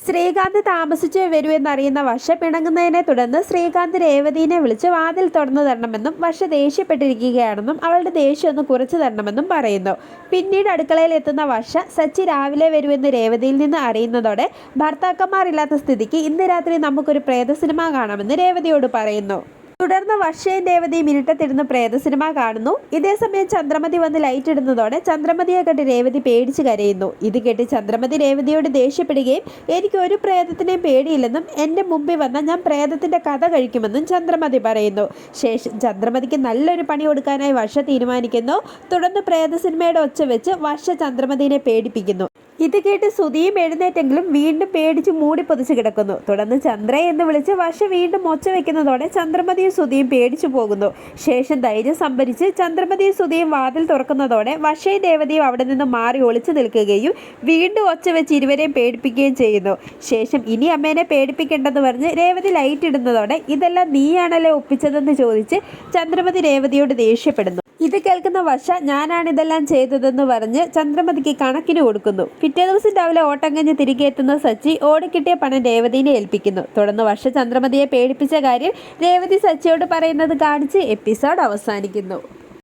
ശ്രീകാന്ത് താമസിച്ചു വരൂ എന്നറിയുന്ന വർഷ പിണങ്ങുന്നതിനെ തുടർന്ന് ശ്രീകാന്ത് രേവതിനെ വിളിച്ച് വാതിൽ തുറന്നു തരണമെന്നും വർഷ ദേഷ്യപ്പെട്ടിരിക്കുകയാണെന്നും അവളുടെ ദേഷ്യം ഒന്ന് കുറച്ചു തരണമെന്നും പറയുന്നു. പിന്നീട് അടുക്കളയിൽ എത്തുന്ന വർഷ സച്ചി രാവിലെ വരുമെന്ന് രേവതിയിൽ നിന്ന് അറിയുന്നതോടെ ഭർത്താക്കന്മാരില്ലാത്ത സ്ഥിതിക്ക് ഇന്ന് രാത്രി നമുക്കൊരു പ്രേത സിനിമ കാണാമെന്ന് രേവതിയോട് പറയുന്നു. തുടർന്ന് വർഷയും രേവതിയും ഇരുട്ടത്തിരുന്ന് പ്രേത സിനിമ കാണുന്നു. ഇതേസമയം ചന്ദ്രമതി വന്ന് ലൈറ്റ് ഇടുന്നതോടെ ചന്ദ്രമതിയെ കണ്ട് രേവതി പേടിച്ച് കരയുന്നു. ഇത് കേട്ട് ചന്ദ്രമതി രേവതിയോട് ദേഷ്യപ്പെടുകയും എനിക്ക് ഒരു പ്രേതത്തിനെയും പേടിയില്ലെന്നും എന്റെ മുമ്പിൽ വന്ന ഞാൻ പ്രേതത്തിന്റെ കഥ കഴിക്കുമെന്നും ചന്ദ്രമതി പറയുന്നു. ശേഷം ചന്ദ്രമതിക്ക് നല്ലൊരു പണി കൊടുക്കാനായി വർഷ തീരുമാനിക്കുന്നു. തുടർന്ന് പ്രേത സിനിമയുടെ ഒച്ച വെച്ച് വർഷ ചന്ദ്രമതിനെ പേടിപ്പിക്കുന്നു. ഇത് കേട്ട് സുധിയും എഴുന്നേറ്റെങ്കിലും വീണ്ടും പേടിച്ച് മൂടി പൊതിച്ച് കിടക്കുന്നു. തുടർന്ന് ചന്ദ്ര എന്ന് വിളിച്ച് വശ വീണ്ടും മൊച്ച വെക്കുന്നതോടെ ചന്ദ്രമതിയും സുധിയും പേടിച്ചു പോകുന്നു. ശേഷം ധൈര്യം സംഭരിച്ച് ചന്ദ്രമതിയും സുധിയും വാതിൽ തുറക്കുന്നതോടെ വശയും ദേവതയും അവിടെ നിന്ന് മാറി ഒളിച്ചു നിൽക്കുകയും വീണ്ടും ഒച്ച വെച്ച് ഇരുവരെയും പേടിപ്പിക്കുകയും ചെയ്യുന്നു. ശേഷം ഇനി അമ്മേനെ പേടിപ്പിക്കേണ്ടെന്ന് പറഞ്ഞ് രേവതി ലൈറ്റ് ഇടുന്നതോടെ ഇതെല്ലാം നീയാണല്ലേ ഒപ്പിച്ചതെന്ന് ചോദിച്ച് ചന്ദ്രമതി രേവതിയോട് ദേഷ്യപ്പെടുന്നു. ഇത് കേൾക്കുന്ന വർഷ ഞാനാണ് ഇതെല്ലാം ചെയ്തതെന്ന് പറഞ്ഞ് ചന്ദ്രമതിക്ക് കണക്കിന് കൊടുക്കുന്നു. പിറ്റേ ദിവസം രാവിലെ ഓട്ടം തിരികെ എത്തുന്ന സച്ചി ഓടിക്കിട്ടിയ പണം രേവതിനെ ഏൽപ്പിക്കുന്നു. തുടർന്ന് വർഷ ചന്ദ്രമതിയെ പേടിപ്പിച്ച കാര്യം രേവതി സച്ചിയോട് പറയുന്നത് കാണിച്ച് എപ്പിസോഡ് അവസാനിക്കുന്നു.